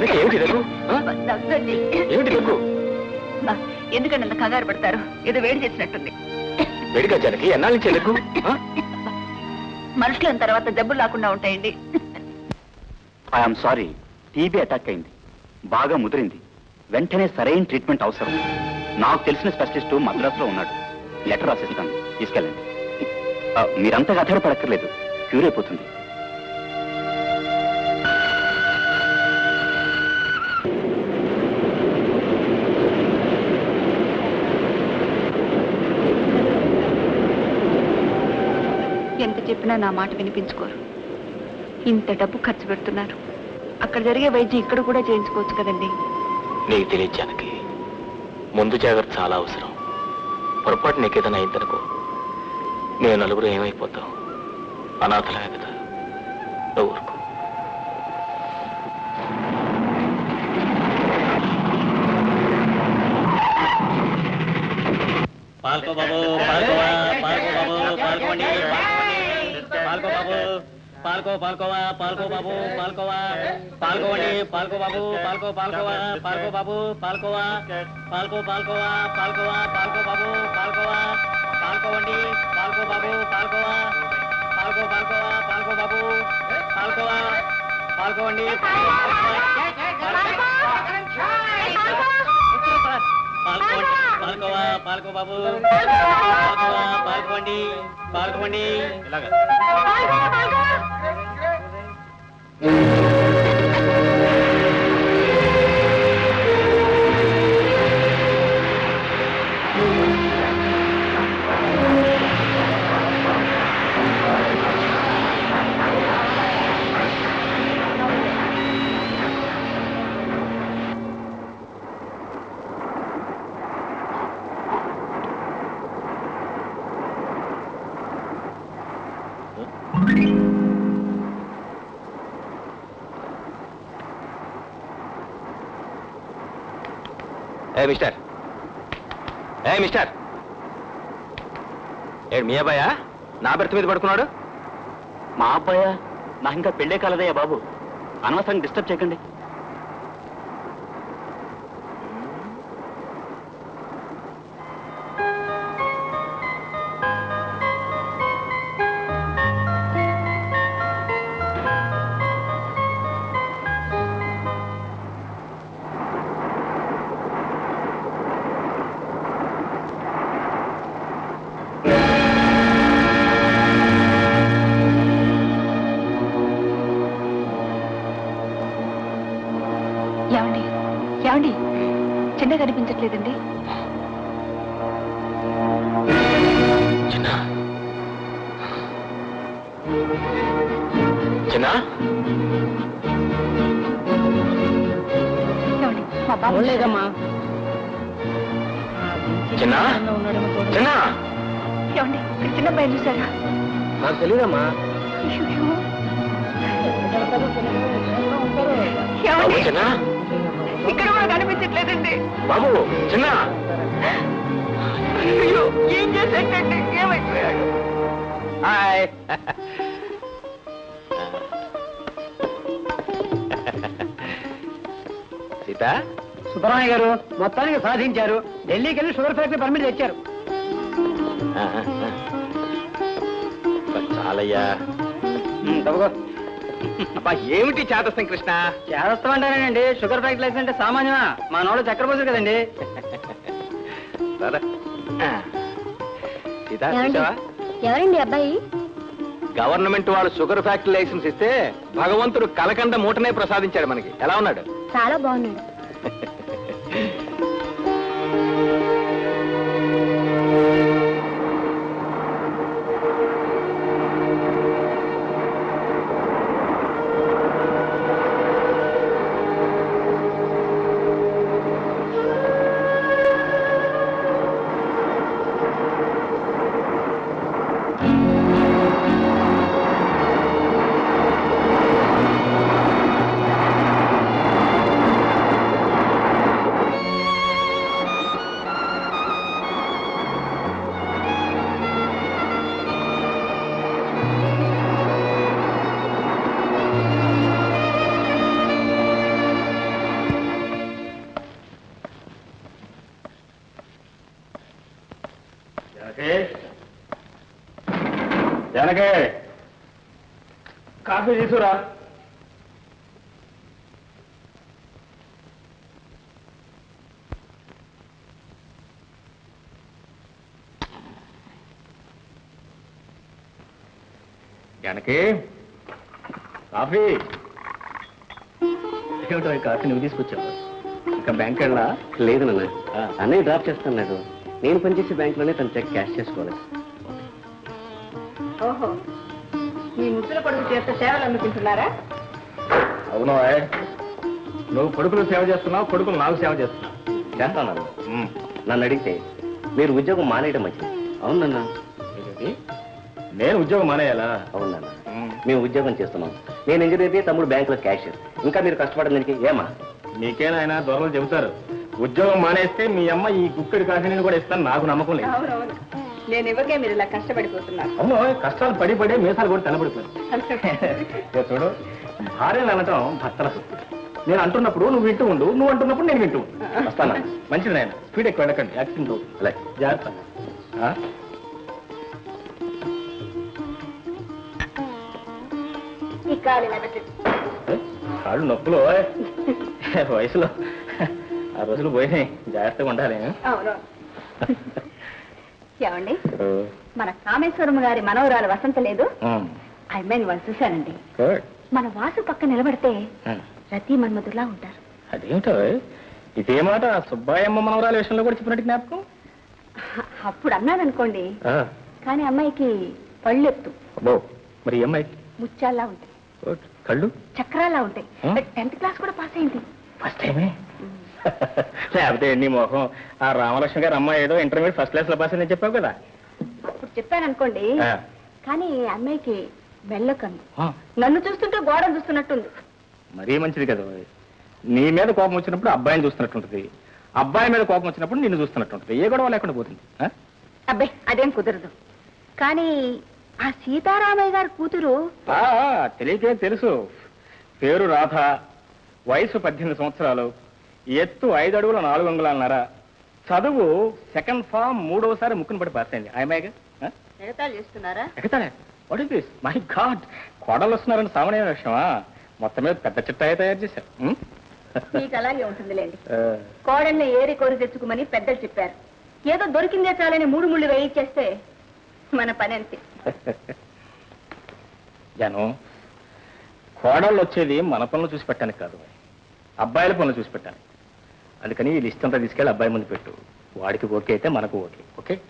జానకి ఏమిటి దగ్గు దగ్గండి ఏమిటి దగ్గు ఎందుకంటే అంత కంగారు పడతారు? ఏదో వేడి చేసినట్టుంది. వేడిగా జానకి ఎన్నాళ్ళ నుంచి దగ్గు? మనుషుల తర్వాత జబ్బులు రాకుండా ఉంటాయండి. I'm sorry. టీబీ అటాక్ అయింది. బాగా ముదిరింది. వెంటనే సరైన ట్రీట్మెంట్ అవసరం. నాకు తెలిసిన స్పెషలిస్టు మద్రాసులో ఉన్నాడు. లెటర్ రాసిస్తాను. తీసుకెళ్ళండి. ఆ, మీరంతగా అధైర్యపడక్కర్లేదు క్యూర్ అయిపోతుంది. చెప్పినా నా మాట వినిపించుకోరు ఇంత డబ్బు ఖర్చు పెడుతున్నారు అక్కడ జరిగే వైద్యం ఇక్కడ కూడా చేయించుకోవచ్చు కదండి నీకు తెలియదు జానకి ముందు జాగ్రత్త చాలా అవసరం పొరపాటు నీకు ఏదైనా అయిందనుకో నేను నలుగురు ఏమైపోతాం అనాథలే కదా నువ్వు ఊరుకో పాల్కో బాబు పాల్కోవా పాల్కో బాబు పాల్కోండి పాల్కో పాల్కోవా పాల్కో బాబు పాల్కోవా. పాల్కోండి పాల్కో బాబు పాల్కో పాల్కోవా పాల్కో బాబు పాల్కోవా. పాల్కో పాల్కోవా పాల్కోవా పాల్కో బాబు పాల్కోవా. పాల్కోవండి పాల్కో బాబు పాల్కోవా. పాల్కో పాల్కోవా పాల్కో బాబు పాల్కోవా. పాల్కోవండి పాల్కోండి పాల్కోవా పాల్కో బాబు. పాల్కోవా పాల్కోండి పాల్కోండి ఇలాగా. ఏ మిస్టర్. ఏ మిస్టర్. ఏడు మీ అబ్బాయా? నా బెర్త్ మీద పడుకున్నాడు? మా అబ్బాయా? నాకు ఇంకా పెళ్ళే కాలదయ్యా బాబు. అనవసరంగా డిస్టర్బ్ చేయకండి. ఏమండి? చిన్న కనిపించట్లేదండి. చిన్న. చిన్న. ఏమండి? మా బాబు లేదమ్మా. చిన్న. చిన్న. ఏమండి? ఇక్కడ చిన్న అబ్బాయి చూసారా నాకు తెలియదమ్మా ఏమండి చిన్న. కనిపించట్లేదండి బాబు చిన్న. అయ్యో ఏం చేసేటండి ఏమైపోయాడు? హాయ్. సీత. సుబ్బరామయ్య గారు మొత్తానికి సాధించారు. ఢిల్లీకి వెళ్ళి షుగర్ ఫ్యాక్టరీ పర్మిట్ తెచ్చారు. చాలయ్యా. అబ్బా ఏమిటి చేతస్థం కృష్ణ? చేదస్తాం అంటారేనండి? షుగర్ ఫ్యాక్టరీ లైసెన్స్ అంటే సామాన్యమా? మా నోడు చక్కెర పోసారు కదండి? ఎవరండి అబ్బాయి? గవర్నమెంట్ వాళ్ళు షుగర్ ఫ్యాక్టరీ లైసెన్స్ ఇస్తే భగవంతుడు కలకండ మూటనే ప్రసాదించాడు మనకి. ఎలా ఉన్నాడు? చాలా బాగున్నాడు. జానకే. కాఫీ తీసుకురా. జానకి. కాఫీ. ఏమిటో కాఫీ నువ్వు తీసుకొచ్చావు. ఇంకా బ్యాంక్ వెళ్ళా లేదు నాన్న. అన్నయ్య డ్రాప్ చేస్తున్నాడు. నేను పనిచేసే బ్యాంకులోనే తన చెక్ క్యాష్ చేసుకోవాలి. ఓహో. మీ ముద్దుల కొడుకు చేత సేవలు అందుకుంటున్నారా? అవును. నువ్వు కొడుకులు సేవ చేస్తున్నావు కొడుకులు నాకు సేవ చేస్తున్నావు. చేస్తాను నన్ను. అడిగితే మీరు ఉద్యోగం మానేయడం మంచిది. అవునన్నా? నేను ఉద్యోగం మానేయాలా? అవునన్నా మేము ఉద్యోగం చేస్తున్నాం. నేను ఇంజనీర్ తమ్ముడు బ్యాంకులో క్యాషియర్ ఇంకా మీరు కష్టపడడానికి ఏమా? మీకేనాయన దొరలు చెబుతారు? ఉద్యోగం మానేస్తే మీ అమ్మ ఈ కుక్కడి కాఫీని కూడా ఇస్తాను. నాకు నమ్మకం లేదు. అవునవును. నేను ఇవ్వకే మీరు ఇలా కష్టపడిపోతున్నారు? అవును కష్టాలు పడి పడి మీసాలు కూడా తెల్లబడిపోయారు ఇక చూడు భార్యలు అనటం భర్తల సొత్తు నేను అంటున్నప్పుడు నువ్వు వింటూ ఉండు నువ్వు అంటున్నప్పుడు నేను వింటూ. వస్తానా. మంచిది నాయన. స్పీడ్ ఎక్కువ వెళ్ళకండి. యాక్సిడెంట్ అవుతుంది. అలాగే జాగ్రత్త? కాళ్ళు నొప్పులు. వయసులో. ఆ రోజులు పోయినాయి. జాగ్రత్తగా ఉండాలి అవును. ఏమండి? మన కామేశ్వరం గారి మనవరాలు వసంత లేదు. ఆ. అమ్మాయిని వాళ్ళు చూశానండి. మన వాసు పక్క నిలబడితే. రతి మన్మధులా ఉంటారు. అదేమిటో? ఇదే మాట సుబ్బాయమ్మ మనవరాల విషయంలో కూడా చెప్పినట్టు జ్ఞాపకం? అప్పుడు అన్నాననుకోండి. ఆ. కానీ అమ్మాయికి పళ్ళెత్తు అబ్బో మరి అమ్మాయికి? ముత్యాల్లా ఉంటాయి. కళ్ళు? చక్రాల్లా ఉంటాయి? టెన్త్ క్లాస్ కూడా పాస్ అయింది. ఫస్ట్ టైమే? లేకపోతే నీ మొహం? ఆ రామలక్ష్మి గారు అమ్మాయి ఏదో ఇంటర్మీడియట్ ఫస్ట్ క్లాస్లో పాస్ అని చెప్పావు కదా. అప్పుడు చెప్పాననుకోండి ఆ. కానీ అమ్మాయికి వెళ్ళకన్ను ఆ, నన్ను చూస్తుంటే గోడ చూస్తున్నట్టుంది. మరీ మంచిది కదా ఓయ్. నీ మీద కోపం వచ్చినప్పుడు అబ్బాయిని చూస్తున్నట్టుంటది. అబ్బాయి మీద కోపం వచ్చినప్పుడు నిన్ను చూస్తున్నట్టుంటది. ఏ గొడవ లేకుండా పోతుంది ఆ? అబ్బే అదేం కుదరదు. కానీ ఆ సీతారామయ్య గారి కూతురు ఆ, తెలియకే తెలుసు. పేరు రాధ వయసు పద్దెనిమిది సంవత్సరాలు. ఎత్తు ఐదు అడుగుల నాలుగు అంగుళాలన్నర. చదువు సెకండ్ ఫామ్ మూడోసారి ముక్కును పడి పాస్ అయింది. ఆయమేగా ఎగతాళి చేస్తున్నారా? ఎగతాడే what is this my God కోడలు వస్తున్నారని సామాన్య విషయమా మొత్తం మీద పెద్ద చిట్టాయ తయారు చేశారు? మీకు అలాగే ఉంటుందిలేండి. కోడల్ని ఏరి కోరి తెచ్చుకోమని పెద్దలు చెప్పారు. ఏదో దొరికిందే చాలని మూడు ముళ్ళు వేయించేస్తే మన పని అంతే. జనం కోడళ్ళు వచ్చేది మన పనులు చూసి పెట్టడానికి కాదు. అబ్బాయిల పనులు చూసి పెట్టాలి అందుకని ఈ లిస్ట్ అంతా తీసుకెళ్ళి అబ్బాయి ముందు పెట్టు. వాడికి ఓకే అయితే మనకు ఓకే. ఓకే?